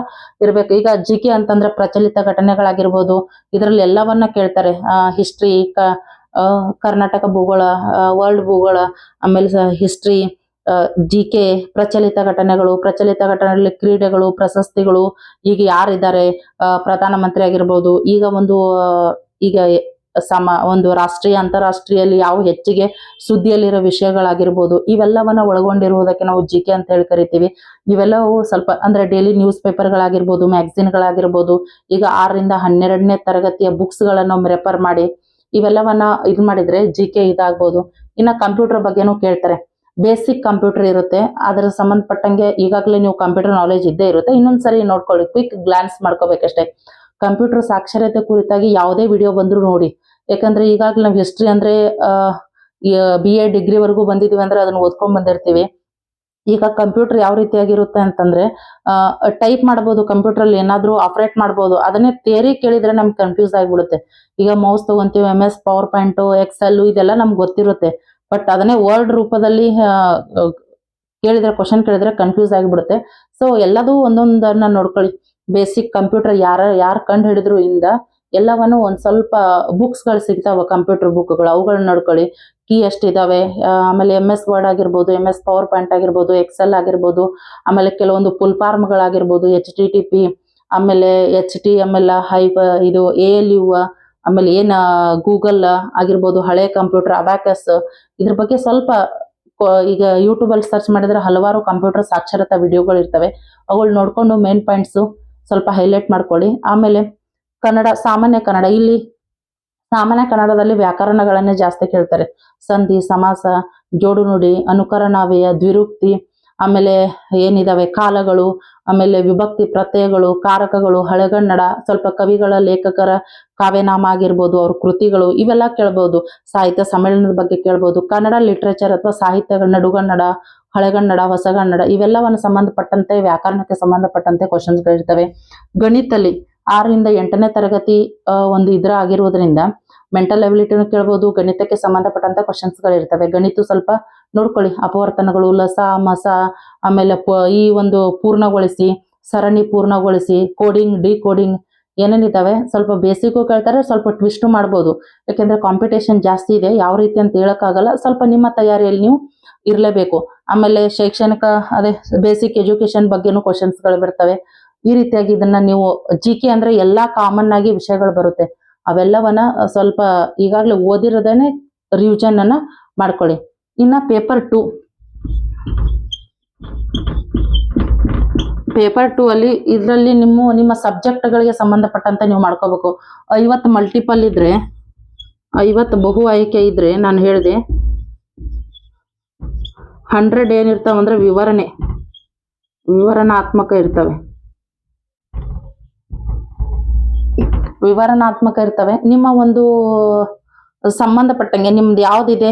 ಇರ್ಬೇಕು. ಈಗ ಜಿ ಕೆ ಅಂತಂದ್ರೆ ಪ್ರಚಲಿತ ಘಟನೆಗಳಾಗಿರ್ಬೋದು, ಇದ್ರಲ್ಲಿ ಎಲ್ಲವನ್ನ ಕೇಳ್ತಾರೆ. ಹಿಸ್ಟ್ರಿ ಕರ್ನಾಟಕ ಭೂಗೋಳ ವರ್ಲ್ಡ್ ಭೂಗೋಳ, ಆಮೇಲೆ ಹಿಸ್ಟ್ರಿ ಜಿ ಕೆ ಪ್ರಚಲಿತ ಘಟನೆಗಳು, ಪ್ರಚಲಿತ ಘಟನೆಗಳಲ್ಲಿ ಕ್ರೀಡೆಗಳು, ಪ್ರಶಸ್ತಿಗಳು, ಈಗ ಯಾರಿದ್ದಾರೆ? ಪ್ರಧಾನಮಂತ್ರಿ ಆಗಿರ್ಬೋದು, ಈಗ ಒಂದು ಈಗ ಸಮ, ಒಂದು ರಾಷ್ಟ್ರೀಯ, ಅಂತಾರಾಷ್ಟ್ರೀಯಲ್ಲಿ ಯಾವ ಹೆಚ್ಚಿಗೆ ಸುದ್ದಿಯಲ್ಲಿರೋ ವಿಷಯಗಳಾಗಿರ್ಬೋದು, ಇವೆಲ್ಲವನ್ನ ಒಳಗೊಂಡಿರುವುದಕ್ಕೆ ನಾವು ಜಿ ಕೆ ಅಂತ ಹೇಳಿ ಕರಿತೀವಿ. ಇವೆಲ್ಲವೂ ಸ್ವಲ್ಪ, ಅಂದ್ರೆ ಡೈಲಿ ನ್ಯೂಸ್ ಪೇಪರ್ಗಳಾಗಿರ್ಬೋದು ಮ್ಯಾಗ್ಝಿನ್ಗಳಾಗಿರ್ಬೋದು ಈಗ ಆರರಿಂದ ಹನ್ನೆರಡನೇ ತರಗತಿಯ ಬುಕ್ಸ್ಗಳನ್ನು ರೆಫರ್ ಮಾಡಿ, ಇವೆಲ್ಲವನ್ನ ಇದು ಮಾಡಿದ್ರೆ ಜಿ ಕೆ ಇದಾಗ್ಬೋದು. ಇನ್ನ ಕಂಪ್ಯೂಟರ್ ಬಗ್ಗೆನೂ ಕೇಳ್ತಾರೆ. ಬೇಸಿಕ್ ಕಂಪ್ಯೂಟರ್ ಇರುತ್ತೆ, ಅದರ ಸಂಬಂಧಪಟ್ಟಂಗೆ ಈಗಾಗಲೇ ನೀವು ಕಂಪ್ಯೂಟರ್ ನಾಲೆಜ್ ಇದ್ದೇ ಇರುತ್ತೆ, ಇನ್ನೊಂದ್ಸರಿ ನೋಡ್ಕೊಳ್ಳಿ ಕ್ವಿಕ್ ಗ್ಲಾನ್ಸ್ ಮಾಡ್ಕೋಬೇಕಷ್ಟೇ. ಕಂಪ್ಯೂಟರ್ ಸಾಕ್ಷರತೆ ಕುರಿತಾಗಿ ಯಾವುದೇ ವಿಡಿಯೋ ಬಂದರೂ ನೋಡಿ. ಯಾಕಂದ್ರೆ ಈಗಾಗಲೇ ನಾವು ಹಿಸ್ಟ್ರಿ ಅಂದ್ರೆ ಬಿ ಎ ಡಿಗ್ರಿ ವರೆಗೂ ಅಂದರೆ ಅದನ್ನ ಓದ್ಕೊಂಡ್ ಬಂದಿರ್ತೀವಿ. ಈಗ ಕಂಪ್ಯೂಟರ್ ಯಾವ ರೀತಿಯಾಗಿರುತ್ತೆ ಅಂತಂದ್ರೆ ಟೈಪ್ ಮಾಡ್ಬೋದು ಕಂಪ್ಯೂಟರ್ ಅಲ್ಲಿ ಆಪ್ರೇಟ್ ಮಾಡ್ಬೋದು. ಅದನ್ನೇ ಥಿಯರಿ ಕೇಳಿದ್ರೆ ನಮ್ಗೆ ಕನ್ಫ್ಯೂಸ್ ಆಗಿಬಿಡುತ್ತೆ. ಈಗ mouse ತಗೊಂತೀವಿ M S power point excel ಇದೆಲ್ಲ ನಮ್ಗೆ ಗೊತ್ತಿರುತ್ತೆ. ಬಟ್ ಅದನ್ನೇ ವರ್ಡ್ ರೂಪದಲ್ಲಿ ಕೇಳಿದ್ರೆ ಕ್ವಶನ್ ಕೇಳಿದ್ರೆ ಕನ್ಫ್ಯೂಸ್ ಆಗಿಬಿಡುತ್ತೆ. ಸೊ ಎಲ್ಲದೂ ಒಂದೊಂದನ್ನ ನೋಡ್ಕೊಳ್ಳಿ. ಬೇಸಿಕ್ ಕಂಪ್ಯೂಟರ್ ಯಾರ, ಯಾರು ಕಂಡು ಹಿಡಿದ್ರು ಇಂದ ಎಲ್ಲವನ್ನು ಒಂದು ಸ್ವಲ್ಪ ಬುಕ್ಸ್ಗಳು ಗಳು ಸಿಗ್ತಾವ ಕಂಪ್ಯೂಟರ್ ಬುಕ್ಗಳು ಅವುಗಳನ್ನ ನೋಡ್ಕೊಳ್ಳಿ. ಕೀ ಎಷ್ಟಿದ್ದಾವೆ ಆಮೇಲೆ ಎಂ ಎಸ್ ವರ್ಡ್ ಆಗಿರ್ಬೋದು ಎಂ ಎಸ್ ಪವರ್ ಪಾಯಿಂಟ್ ಆಗಿರ್ಬೋದು ಎಕ್ಸೆಲ್ ಆಗಿರ್ಬೋದು, ಆಮೇಲೆ ಕೆಲವೊಂದು ಫುಲ್ ಫಾರ್ಮ್ಗಳಾಗಿರ್ಬೋದು ಎಚ್ ಟಿ ಟಿ ಪಿ ಆಮೇಲೆ ಎಚ್ ಟಿ ಎಂ ಎಲ್ ಹೈ ಇದು ಎ ಎಲ್ ಯು ಆಮೇಲೆ ಏನ್ ಗೂಗಲ್ ಆಗಿರ್ಬೋದು, ಹಳೆ ಕಂಪ್ಯೂಟರ್ ಅಬ್ಯಾಕಸ್ ಇದ್ರ ಬಗ್ಗೆ ಸ್ವಲ್ಪ ಈಗ ಯೂಟ್ಯೂಬಲ್ಲಿ ಸರ್ಚ್ ಮಾಡಿದ್ರೆ ಹಲವಾರು ಕಂಪ್ಯೂಟರ್ ಸಾಕ್ಷರತಾ ವಿಡಿಯೋಗಳು ಇರ್ತವೆ. ಅವುಗಳು ನೋಡ್ಕೊಂಡು ಮೇನ್ ಪಾಯಿಂಟ್ಸ್ ಸ್ವಲ್ಪ ಹೈಲೈಟ್ ಮಾಡ್ಕೊಳ್ಳಿ. ಆಮೇಲೆ ಕನ್ನಡ, ಸಾಮಾನ್ಯ ಕನ್ನಡ. ಇಲ್ಲಿ ಸಾಮಾನ್ಯ ಕನ್ನಡದಲ್ಲಿ ವ್ಯಾಕರಣಗಳನ್ನೇ ಜಾಸ್ತಿ ಕೇಳ್ತಾರೆ. ಸಂಧಿ, ಸಮಾಸ, ಜೋಡು ನುಡಿ ಅನುಕರಣಾವ್ಯಯ ದ್ವಿರುಕ್ತಿ, ಆಮೇಲೆ ಏನಿದಾವೆ? ಕಾಲಗಳು, ಆಮೇಲೆ ವಿಭಕ್ತಿ, ಪ್ರತ್ಯಯಗಳು, ಕಾರಕಗಳು, ಹಳೆಗನ್ನಡ, ಸ್ವಲ್ಪ ಕವಿಗಳ ಲೇಖಕರ ಕಾವ್ಯನಾಮ ಆಗಿರ್ಬೋದು, ಅವ್ರ ಕೃತಿಗಳು, ಇವೆಲ್ಲ ಕೇಳ್ಬೋದು. ಸಾಹಿತ್ಯ ಸಮ್ಮೇಳನದ ಬಗ್ಗೆ ಕೇಳ್ಬೋದು. ಕನ್ನಡ ಲಿಟ್ರೇಚರ್ ಅಥವಾ ಸಾಹಿತ್ಯ ನಡುಗನ್ನಡ ಹಳೆಗನ್ನಡ ಹೊಸಗನ್ನಡ ಇವೆಲ್ಲವನ್ನು ಸಂಬಂಧಪಟ್ಟಂತೆ, ವ್ಯಾಕರಣಕ್ಕೆ ಸಂಬಂಧಪಟ್ಟಂತೆ ಕ್ವಶನ್ಸ್ಗಳಿರ್ತವೆ ಗಣಿತಲ್ಲಿ ಆರರಿಂದ ಎಂಟನೇ ತರಗತಿ ಒಂದು ಇದ್ರ ಆಗಿರುವುದರಿಂದ ಮೆಂಟಲ್ ಎಬಿಲಿಟಿನೂ ಕೇಳ್ಬೋದು, ಗಣಿತಕ್ಕೆ ಸಂಬಂಧಪಟ್ಟಂತ ಕ್ವಶನ್ಸ್ಗಳು ಇರ್ತವೆ. ಗಣಿತ ಸ್ವಲ್ಪ ನೋಡ್ಕೊಳ್ಳಿ, ಅಪವರ್ತನಗಳು, ಲಸ, ಮಸ, ಆಮೇಲೆ ಈ ಒಂದು ಪೂರ್ಣಗೊಳಿಸಿ, ಸರಣಿ ಪೂರ್ಣಗೊಳಿಸಿ ಕೋಡಿಂಗ್ ಡಿ ಕೋಡಿಂಗ್ ಏನೇನಿದ್ದಾವೆ? ಸ್ವಲ್ಪ ಬೇಸಿಕ್ ಕೇಳ್ತಾರೆ, ಸ್ವಲ್ಪ ಟ್ವಿಸ್ಟು ಮಾಡ್ಬೋದು. ಯಾಕೆಂದ್ರೆ ಕಾಂಪಿಟೇಷನ್ ಜಾಸ್ತಿ ಇದೆ, ಯಾವ ರೀತಿ ಅಂತ ಹೇಳೋಕ್ಕಾಗಲ್ಲ. ಸ್ವಲ್ಪ ನಿಮ್ಮ ತಯಾರಿಯಲ್ಲಿ ನೀವು ಇರಲೇಬೇಕು. ಆಮೇಲೆ ಶೈಕ್ಷಣಿಕ, ಅದೇ ಬೇಸಿಕ್ ಎಜುಕೇಶನ್ ಬಗ್ಗೆನೂ ಕ್ವಶನ್ಸ್ಗಳು ಬರ್ತವೆ. ಈ ರೀತಿಯಾಗಿ ಇದನ್ನ ನೀವು ಜಿ ಕೆ ಅಂದ್ರೆ ಎಲ್ಲಾ ಕಾಮನ್ ಆಗಿ ವಿಷಯಗಳು ಬರುತ್ತೆ. ಅವೆಲ್ಲವನ್ನ ಸ್ವಲ್ಪ ಈಗಾಗಲೇ ಓದಿರೋದೇನೆ ರಿವಿಷನ್ ಅನ್ನ ಮಾಡ್ಕೊಳ್ಳಿ. ಇನ್ನ ಪೇಪರ್ ಟು ಪೇಪರ್ ಟೂ ಅಲ್ಲಿ ಇದರಲ್ಲಿ ನಿಮ್ಮ ನಿಮ್ಮ ಸಬ್ಜೆಕ್ಟ್ಗಳಿಗೆ ಸಂಬಂಧಪಟ್ಟಂತೆ ನೀವು ಮಾಡ್ಕೋಬೇಕು. ಐವತ್ತು ಮಲ್ಟಿಪಲ್ ಇದ್ರೆ, ಐವತ್ತು ಬಹು ಆಯ್ಕೆ ಇದ್ರೆ ನಾನು ಹೇಳಿದೆ ಹಂಡ್ರೆಡ್ ಏನಿರ್ತಾವ ಅಂದ್ರೆ ವಿವರಣೆ, ವಿವರಣಾತ್ಮಕ ಇರ್ತವೆ. ವಿವರಣಾತ್ಮಕ ಇರ್ತವೆ. ನಿಮ್ಮ ಒಂದು ಸಂಬಂಧಪಟ್ಟಂಗೆ ನಿಮ್ದು ಯಾವ್ದಿದೆ?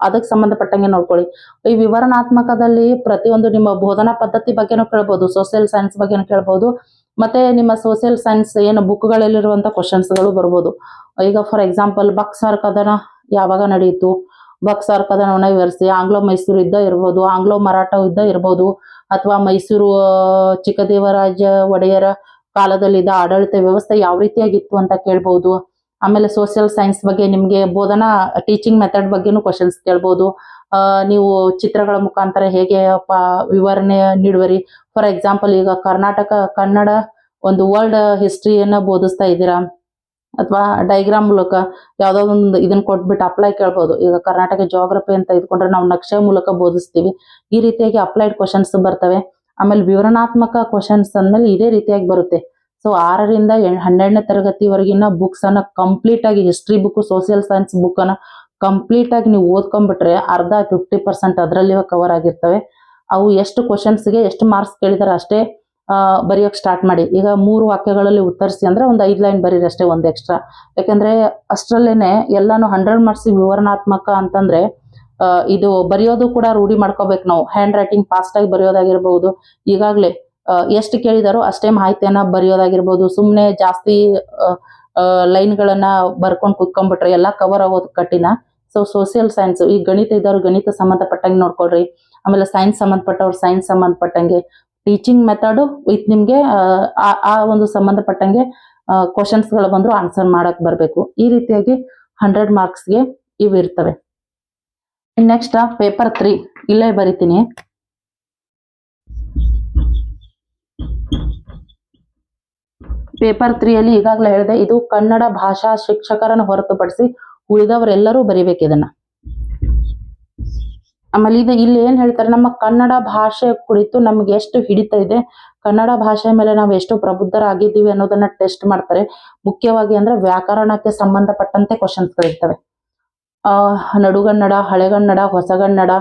ಅದಕ್ಕೆ ಸಂಬಂಧಪಟ್ಟಂಗೆ ನೋಡ್ಕೊಳ್ಳಿ. ಈ ವಿವರಣಾತ್ಮಕದಲ್ಲಿ ಪ್ರತಿಯೊಂದು ನಿಮ್ಮ ಬೋಧನಾ ಪದ್ಧತಿ ಬಗ್ಗೆನೂ ಕೇಳ್ಬೋದು ಸೋಷಿಯಲ್ ಸೈನ್ಸ್ ಬಗ್ಗೆನೂ ಕೇಳ್ಬೋದು, ಮತ್ತೆ ನಿಮ್ಮ ಸೋಷಿಯಲ್ ಸೈನ್ಸ್ ಏನು ಬುಕ್ಗಳಲ್ಲಿರುವಂತ ಕ್ವಶನ್ಸ್ಗಳು ಬರ್ಬೋದು. ಈಗ ಫಾರ್ ಎಕ್ಸಾಂಪಲ್ ಬಕ್ಸಾರ್ ಕದನ ಯಾವಾಗ ನಡೆಯಿತು? ಬಕ್ಸಾರ್ ಕದನವನ್ನು ವಿವರಿಸಿ. ಆಂಗ್ಲೋ ಮೈಸೂರು ಯುದ್ಧ ಇರ್ಬೋದು, ಆಂಗ್ಲೋ ಮರಾಠ ಯುದ್ಧ ಇರ್ಬೋದು, ಅಥವಾ ಮೈಸೂರು ಚಿಕ್ಕದೇವರಾಜ ಒಡೆಯರ ಕಾಲದಲ್ಲಿದ್ದ ಆಡಳಿತ ವ್ಯವಸ್ಥೆ ಯಾವ ರೀತಿಯಾಗಿತ್ತು ಅಂತ ಕೇಳ್ಬೋದು. ಆಮೇಲೆ ಸೋಷಿಯಲ್ ಸೈನ್ಸ್ ಬಗ್ಗೆ ನಿಮಗೆ ಬೋಧನಾ ಟೀಚಿಂಗ್ ಮೆಥಡ್ ಬಗ್ಗೆನೂ ಕ್ವಶನ್ಸ್ ಕೇಳ್ಬೋದು. ನೀವು ಚಿತ್ರಗಳ ಮುಖಾಂತರ ಹೇಗೆ ವಿವರಣೆ ನೀಡುವರಿ? ಫಾರ್ ಎಕ್ಸಾಂಪಲ್ ಈಗ ಕರ್ನಾಟಕ, ಕನ್ನಡ ಒಂದು ವರ್ಲ್ಡ್ ಹಿಸ್ಟ್ರಿಯನ್ನ ಬೋಧಿಸ್ತಾ ಇದ್ದೀರಾ? ಅಥವಾ ಡೈಗ್ರಾಮ್ ಮೂಲಕ ಯಾವುದೋ ಒಂದು ಇದನ್ನ ಕೊಟ್ಬಿಟ್ಟು ಅಪ್ಲೈ ಕೇಳ್ಬೋದು. ಈಗ ಕರ್ನಾಟಕ ಜೋಗ್ರಫಿ ಅಂತ ಇದ್ಕೊಂಡ್ರೆ ನಾವು ನಕ್ಷೆ ಮೂಲಕ ಬೋಧಿಸ್ತೀವಿ. ಈ ರೀತಿಯಾಗಿ ಅಪ್ಲೈಡ್ ಕ್ವಶನ್ಸ್ ಬರ್ತವೆ. ಆಮೇಲೆ ವಿವರಣಾತ್ಮಕ ಕ್ವಶನ್ಸ್ ಅಂದ್ಮೇಲೆ ಇದೇ ರೀತಿಯಾಗಿ ಬರುತ್ತೆ. ಸೊ ಆರರಿಂದ ಹನ್ನೆರಡನೇ ತರಗತಿವರೆಗಿನ ಬುಕ್ಸ್ ಅನ್ನ ಕಂಪ್ಲೀಟ್ ಆಗಿ history book social science book ಅನ್ನ ಕಂಪ್ಲೀಟ್ ಆಗಿ ನೀವು ಓದ್ಕೊಂಡ್ಬಿಟ್ರೆ ಅರ್ಧ ಫಿಫ್ಟಿ ಪರ್ಸೆಂಟ್ ಅದರಲ್ಲಿ ಕವರ್ ಆಗಿರ್ತವೆ. ಅವು ಎಷ್ಟು ಕ್ವಶನ್ಸ್ಗೆ ಎಷ್ಟು ಮಾರ್ಕ್ಸ್ ಕೇಳಿದಾರೆ ಅಷ್ಟೇ ಬರೆಯೋಕೆ ಸ್ಟಾರ್ಟ್ ಮಾಡಿ. ಈಗ ಮೂರು ವಾಕ್ಯಗಳಲ್ಲಿ ಉತ್ತರಿಸಿ ಅಂದ್ರೆ ಒಂದು ಐದು ಲೈನ್ ಬರೀರಿ ಅಷ್ಟೇ, ಒಂದು ಎಕ್ಸ್ಟ್ರಾ ಯಾಕಂದ್ರೆ ಅಷ್ಟರಲ್ಲೇನೆ ಎಲ್ಲಾನು ಹಂಡ್ರೆಡ್ ಮಾರ್ಕ್ಸ್ ವಿವರಣಾತ್ಮಕ ಅಂತಂದ್ರೆ ಇದು ಬರೆಯೋದು ಕೂಡ ರೂಢಿ ಮಾಡ್ಕೋಬೇಕು ನಾವು. ಹ್ಯಾಂಡ್ ರೈಟಿಂಗ್ ಫಾಸ್ಟ್ ಆಗಿ ಬರೆಯೋದಾಗಿರ್ಬಹುದು ಈಗಾಗಲೇ ಎಷ್ಟು ಕೇಳಿದಾರೋ ಅಷ್ಟೇ ಮಾಹಿತಿಯನ್ನ ಬರೆಯೋದಾಗಿರ್ಬೋದು. ಸುಮ್ಮನೆ ಜಾಸ್ತಿ ಲೈನ್ಗಳನ್ನ ಬರ್ಕೊಂಡು ಕುತ್ಕೊಂಡ್ಬಿಟ್ರೆ ಎಲ್ಲ ಕವರ್ ಆಗೋದು ಕಠಿಣ. ಸೊ ಸೋಷಿಯಲ್ ಸೈನ್ಸ್ ಈ ಗಣಿತ ಇದ್ದವ್ರು ಗಣಿತ ಸಂಬಂಧಪಟ್ಟಂಗೆ ನೋಡ್ಕೊಳ್ರಿ. ಆಮೇಲೆ ಸೈನ್ಸ್ ಸಂಬಂಧಪಟ್ಟವ್ರು ಸೈನ್ಸ್ ಸಂಬಂಧಪಟ್ಟಂಗೆ. ಟೀಚಿಂಗ್ ಮೆಥಡ್ ವಿತ್ ನಿಮ್ಗೆ, ಆ ಆ ಒಂದು ಸಂಬಂಧಪಟ್ಟಂಗೆ ಕ್ವಶನ್ಸ್ಗಳು ಬಂದ್ರು ಆನ್ಸರ್ ಮಾಡಕ್ ಬರಬೇಕು. ಈ ರೀತಿಯಾಗಿ ಹಂಡ್ರೆಡ್ ಮಾರ್ಕ್ಸ್ಗೆ ಇವು ಇರ್ತವೆ. ನೆಕ್ಸ್ಟ್ ಪೇಪರ್ ತ್ರೀ ಇಲ್ಲೇ ಬರಿತೀನಿ. ಪೇಪರ್ ತ್ರೀ ಅಲ್ಲಿ ಈಗಾಗಲೇ ಹೇಳಿದೆ, ಇದು ಕನ್ನಡ ಭಾಷಾ ಶಿಕ್ಷಕರನ್ನು ಹೊರತುಪಡಿಸಿ ಉಳಿದವರೆಲ್ಲರೂ ಬರಿಬೇಕು ಇದನ್ನ ಆಮೇಲೆ ಇದು ಇಲ್ಲಿ ಏನ್ ಹೇಳ್ತಾರೆ, ನಮ್ಮ ಕನ್ನಡ ಭಾಷೆ ಕುರಿತು ನಮ್ಗೆ ಎಷ್ಟು ಹಿಡಿತ ಇದೆ, ಕನ್ನಡ ಭಾಷೆ ಮೇಲೆ ನಾವು ಎಷ್ಟು ಪ್ರಬುದ್ಧರಾಗಿದ್ದೀವಿ ಅನ್ನೋದನ್ನ ಟೆಸ್ಟ್ ಮಾಡ್ತಾರೆ. ಮುಖ್ಯವಾಗಿ ಅಂದ್ರೆ ವ್ಯಾಕರಣಕ್ಕೆ ಸಂಬಂಧಪಟ್ಟಂತೆ ಕ್ವಶನ್ಸ್ಗಳಿರ್ತವೆ ಆ, ನಡುಗನ್ನಡ, ಹಳೆಗನ್ನಡ, ಹೊಸಗನ್ನಡ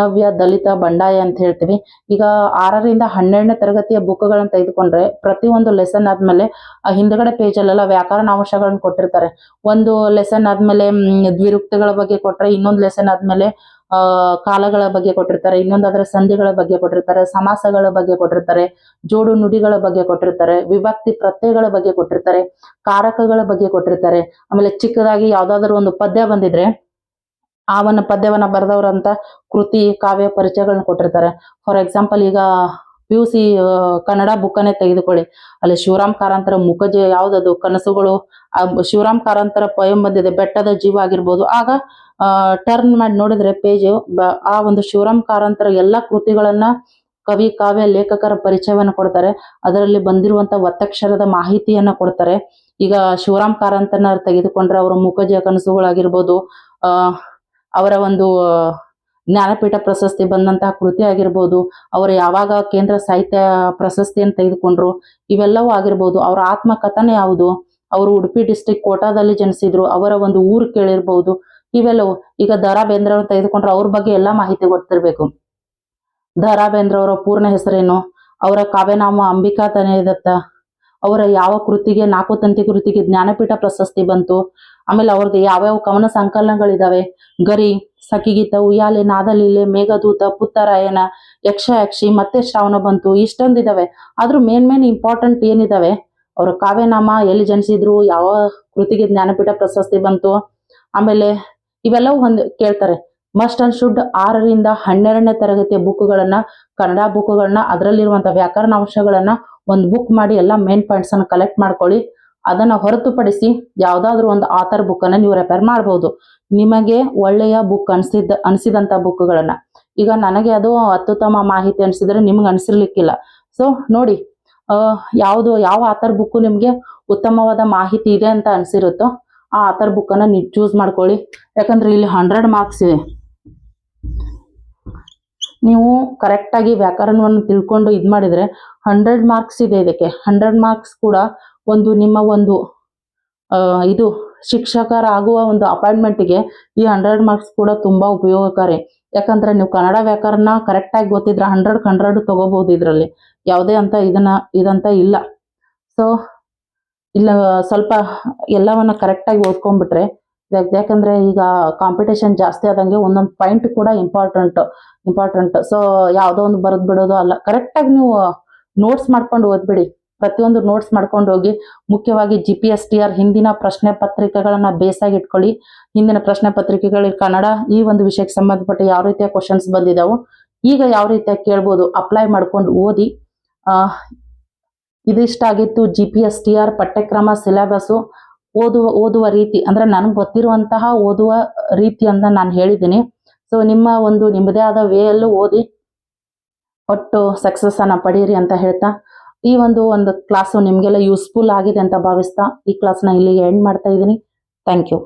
ನವ್ಯ, ದಲಿತ, ಬಂಡಾಯ ಅಂತ ಹೇಳ್ತೀವಿ. ಈಗ ಆರರಿಂದ ಹನ್ನೆರಡನೇ ತರಗತಿಯ ಬುಕ್ಗಳನ್ನ ತೆಗೆದುಕೊಂಡ್ರೆ ಪ್ರತಿಯೊಂದು ಲೆಸನ್ ಆದ್ಮೇಲೆ ಹಿಂದ್ಗಡೆ ಪೇಜಲ್ಲೆಲ್ಲ ವ್ಯಾಕರಣ ಅಂಶಗಳನ್ನ ಕೊಟ್ಟಿರ್ತಾರೆ. ಒಂದು ಲೆಸನ್ ಆದ್ಮೇಲೆ ದ್ವಿರುಕ್ತಗಳ ಬಗ್ಗೆ ಕೊಟ್ಟರೆ ಇನ್ನೊಂದು ಲೆಸನ್ ಆದ್ಮೇಲೆ ಕಾಲಗಳ ಬಗ್ಗೆ ಕೊಟ್ಟಿರ್ತಾರೆ. ಇನ್ನೊಂದಾದ್ರೆ ಸಂಧಿಗಳ ಬಗ್ಗೆ ಕೊಟ್ಟಿರ್ತಾರೆ, ಸಮಾಸಗಳ ಬಗ್ಗೆ ಕೊಟ್ಟಿರ್ತಾರೆ, ಜೋಡು ನುಡಿಗಳ ಬಗ್ಗೆ ಕೊಟ್ಟಿರ್ತಾರೆ, ವಿಭಕ್ತಿ ಪ್ರತ್ಯಯಗಳ ಬಗ್ಗೆ ಕೊಟ್ಟಿರ್ತಾರೆ, ಕಾರಕಗಳ ಬಗ್ಗೆ ಕೊಟ್ಟಿರ್ತಾರೆ. ಆಮೇಲೆ ಚಿಕ್ಕದಾಗಿ ಯಾವ್ದಾದ್ರು ಒಂದು ಪದ್ಯ ಬಂದಿದ್ರೆ ಆ ಒಂದು ಪದ್ಯವನ್ನ ಬರೆದವ್ರಂತ ಕೃತಿ, ಕಾವ್ಯ ಪರಿಚಯಗಳನ್ನ ಕೊಟ್ಟಿರ್ತಾರೆ. ಫಾರ್ ಎಕ್ಸಾಂಪಲ್ ಈಗ ಪಿ ಯು ಸಿ ಕನ್ನಡ ಬುಕ್ಕನ್ನೇ ತೆಗೆದುಕೊಳ್ಳಿ. ಅಲ್ಲಿ ಶಿವರಾಮ್ ಕಾರಂತರ ಮುಖಜ ಯಾವ್ದದು, ಕನಸುಗಳು ಶಿವರಾಮ್ ಕಾರಂತರ ಪೊಯಂ ಬಂದಿದೆ, ಬೆಟ್ಟದ ಜೀವ ಆಗಿರ್ಬೋದು. ಆಗ ಟರ್ನ್ ಮಾಡಿ ನೋಡಿದ್ರೆ ಪೇಜ್ ಆ ಒಂದು ಶಿವರಾಮ್ ಕಾರಂತರ ಎಲ್ಲ ಕೃತಿಗಳನ್ನ ಕವಿ, ಕಾವ್ಯ, ಲೇಖಕರ ಪರಿಚಯವನ್ನು ಕೊಡ್ತಾರೆ. ಅದರಲ್ಲಿ ಬಂದಿರುವಂತ ಒತ್ತಕ್ಷರದ ಮಾಹಿತಿಯನ್ನ ಕೊಡ್ತಾರೆ. ಈಗ ಶಿವರಾಮ್ ಕಾರಂತನ ತೆಗೆದುಕೊಂಡ್ರೆ ಅವರ ಮುಖಜ ಕನಸುಗಳಾಗಿರ್ಬೋದು, ಆ ಅವರ ಒಂದು ಜ್ಞಾನಪೀಠ ಪ್ರಶಸ್ತಿ ಬಂದಂತಹ ಕೃತಿ ಆಗಿರ್ಬೋದು, ಅವರು ಯಾವಾಗ ಕೇಂದ್ರ ಸಾಹಿತ್ಯ ಪ್ರಶಸ್ತಿಯನ್ನು ತೆಗೆದುಕೊಂಡ್ರು, ಇವೆಲ್ಲವೂ ಆಗಿರ್ಬೋದು, ಅವರ ಆತ್ಮಕಥನ ಯಾವುದು, ಅವರು ಉಡುಪಿ ಡಿಸ್ಟಿಕ್ ಕೋಟಾದಲ್ಲಿ ಜನಿಸಿದ್ರು, ಅವರ ಒಂದು ಊರು ಕೇಳಿರ್ಬೋದು, ಇವೆಲ್ಲವೂ. ಈಗ ದ ರಾ ಬೇಂದ್ರೆ ಅವ್ರನ್ನ ತೆಗೆದುಕೊಂಡ್ರೆ ಅವ್ರ ಬಗ್ಗೆ ಎಲ್ಲಾ ಮಾಹಿತಿ ಗೊತ್ತಿರ್ಬೇಕು. ದ ರಾ ಬೇಂದ್ರ ಅವರ ಪೂರ್ಣ ಹೆಸರೇನು, ಅವರ ಕಾವ್ಯನಾಮ ಅಂಬಿಕಾ ತನಯದತ್ತ, ಅವರ ಯಾವ ಕೃತಿಗೆ, ನಾಲ್ಕು ತಂತಿ ಕೃತಿಗೆ ಜ್ಞಾನಪೀಠ ಪ್ರಶಸ್ತಿ ಬಂತು ಆಮೇಲೆ ಅವ್ರದ್ದು ಯಾವ್ಯಾವ ಕವನ ಸಂಕಲನಗಳಿದಾವೆ? ಗರಿ ಸಖಿಗೀತ ಉಯ್ಯಾಲೆ ನಾದಲೀಲೆ ಮೇಘದೂತ ಪುತ್ತರಾಯಣ ಯಕ್ಷ ಯಕ್ಷಿ ಮತ್ತೆ ಶ್ರಾವಣ ಬಂತು, ಇಷ್ಟೊಂದಿದಾವೆ. ಆದ್ರೂ ಮೇನ್ ಮೇನ್ ಇಂಪಾರ್ಟೆಂಟ್ ಏನಿದಾವೆ? ಅವ್ರ ಕಾವ್ಯನಾಮ, ಎಲ್ಲಿ ಜನಿಸಿದ್ರು, ಯಾವ ಕೃತಿಗೆ ಜ್ಞಾನಪೀಠ ಪ್ರಶಸ್ತಿ ಬಂತು? ಆಮೇಲೆ ಇವೆಲ್ಲವೂ ಒಂದು ಕೇಳ್ತಾರೆ. ಮಸ್ಟ್ ಅಂಡ್ ಶುಡ್ ಆರರಿಂದ ಹನ್ನೆರಡನೇ ತರಗತಿಯ ಬುಕ್ಗಳನ್ನ, ಕನ್ನಡ ಬುಕ್ಗಳನ್ನ ಅದರಲ್ಲಿರುವಂತಹ ವ್ಯಾಕರಣ ಅಂಶಗಳನ್ನ ಒಂದು ಬುಕ್ ಮಾಡಿ ಎಲ್ಲ ಮೇನ್ ಪಾಯಿಂಟ್ಸ್ ಅನ್ನು ಕಲೆಕ್ಟ್ ಮಾಡ್ಕೊಳ್ಳಿ. ಅದನ್ನು ಹೊರತುಪಡಿಸಿ ಯಾವುದಾದ್ರೂ ಒಂದು ಆಥರ್ ಅನ್ನ ನೀವು ರೆಫರ್ ಮಾಡಬಹುದು ನಿಮಗೆ ಒಳ್ಳೆಯ ಬುಕ್ ಅನಿಸಿದ ಅನಿಸಿದಂಥ ಬುಕ್ಗಳನ್ನು ಈಗ ನನಗೆ ಅದು ಅತ್ಯುತ್ತಮ ಮಾಹಿತಿ ಅನಿಸಿದ್ರೆ ನಿಮ್ಗೆ ಅನಿಸಿರ್ಲಿಕ್ಕಿಲ್ಲ. ಸೊ ನೋಡಿ ಯಾವುದು, ಯಾವ ಆಥರ್ ಬುಕ್ ನಿಮಗೆ ಉತ್ತಮವಾದ ಮಾಹಿತಿ ಇದೆ ಅಂತ ಅನಿಸಿರುತ್ತೋ ಆ ಆಥರ್ ಅನ್ನ ನೀವು ಚೂಸ್ ಮಾಡ್ಕೊಳ್ಳಿ. ಯಾಕಂದ್ರೆ ಇಲ್ಲಿ ಹಂಡ್ರೆಡ್ ಮಾರ್ಕ್ಸ್ ಇದೆ. ನೀವು ಕರೆಕ್ಟಾಗಿ ವ್ಯಾಕರಣವನ್ನು ತಿಳ್ಕೊಂಡು ಇದು ಮಾಡಿದ್ರೆ ಹಂಡ್ರೆಡ್ ಮಾರ್ಕ್ಸ್ ಇದೆ ಇದಕ್ಕೆ. ಹಂಡ್ರೆಡ್ ಮಾರ್ಕ್ಸ್ ಕೂಡ ಒಂದು ನಿಮ್ಮ ಒಂದು ಇದು ಶಿಕ್ಷಕರಾಗುವ ಒಂದು ಅಪಾಯಿಂಟ್ಮೆಂಟಿಗೆ ಈ ಹಂಡ್ರೆಡ್ ಮಾರ್ಕ್ಸ್ ಕೂಡ ತುಂಬ ಉಪಯೋಗಕಾರಿ ಯಾಕಂದ್ರೆ ನೀವು ಕನ್ನಡ ವ್ಯಾಕರಣ ಕರೆಕ್ಟಾಗಿ ಗೊತ್ತಿದ್ರೆ ಹಂಡ್ರೆಡ್ ಹಂಡ್ರೆಡ್ ತಗೋಬಹುದು ಇದರಲ್ಲಿ. ಯಾವುದೇ ಅಂತ ಇದನ್ನ, ಇದಂತ ಇಲ್ಲ. ಸೊ ಇಲ್ಲ, ಸ್ವಲ್ಪ ಎಲ್ಲವನ್ನ ಕರೆಕ್ಟಾಗಿ ಓದ್ಕೊಂಡ್ಬಿಟ್ರೆ, ಯಾಕ್- ಯಾಕಂದ್ರೆ ಈಗ ಕಾಂಪಿಟೇಷನ್ ಜಾಸ್ತಿ ಆದಂಗೆ ಒಂದೊಂದು ಪಾಯಿಂಟ್ ಕೂಡ ಇಂಪಾರ್ಟೆಂಟ್ ಇಂಪಾರ್ಟೆಂಟ್ ಸೊ ಯಾವುದೋ ಒಂದು ಬರೆದು ಬಿಡೋದು ಅಲ್ಲ. ಕರೆಕ್ಟಾಗಿ ನೀವು ನೋಟ್ಸ್ ಮಾಡ್ಕೊಂಡು ಓದ್ಬಿಡಿ. ಪ್ರತಿಯೊಂದು ನೋಟ್ಸ್ ಮಾಡ್ಕೊಂಡು ಹೋಗಿ ಮುಖ್ಯವಾಗಿ G P S T R ಹಿಂದಿನ ಪ್ರಶ್ನೆ ಪತ್ರಿಕೆಗಳನ್ನ ಬೇಸಾಗಿ ಇಟ್ಕೊಳ್ಳಿ. ಹಿಂದಿನ ಪ್ರಶ್ನೆ ಪತ್ರಿಕೆಗಳು ಕನ್ನಡ ಈ ಒಂದು ವಿಷಯಕ್ಕೆ ಸಂಬಂಧಪಟ್ಟ ಯಾವ ರೀತಿಯ ಕ್ವಶನ್ಸ್ ಬಂದಿದಾವೋ ಈಗ ಯಾವ ರೀತಿಯ ಕೇಳ್ಬೋದು ಅಪ್ಲೈ ಮಾಡ್ಕೊಂಡು ಓದಿ. ಆ, ಇದಿಷ್ಟ ಆಗಿತ್ತು G P S T R ಪಠ್ಯಕ್ರಮ ಸಿಲೆಬಸ್ಸು ಓದುವ ಓದುವ ರೀತಿ ಅಂದ್ರೆ ನನಗೆ ಗೊತ್ತಿರುವಂತಹ ಓದುವ ರೀತಿ ಅಂತ ನಾನು ಹೇಳಿದ್ದೀನಿ. ಸೊ ನಿಮ್ಮ ಒಂದು ನಿಮ್ಮದೇ ಆದ ವೇಯಲ್ಲೂ ಓದಿ. ಒಟ್ಟು ಸಕ್ಸಸ್ ಅನ್ನ ಪಡೀರಿ ಅಂತ ಹೇಳ್ತಾ ಈ ಒಂದು ಒಂದು ಕ್ಲಾಸು ನಿಮಗೆಲ್ಲ ಯೂಸ್ಫುಲ್ ಆಗಿದೆ ಅಂತ ಭಾವಿಸ್ತಾ ಈ ಕ್ಲಾಸ್ನ ಇಲ್ಲಿಗೆ ಎಂಡ್ ಮಾಡ್ತಾ ಇದ್ದೀನಿ. Thank you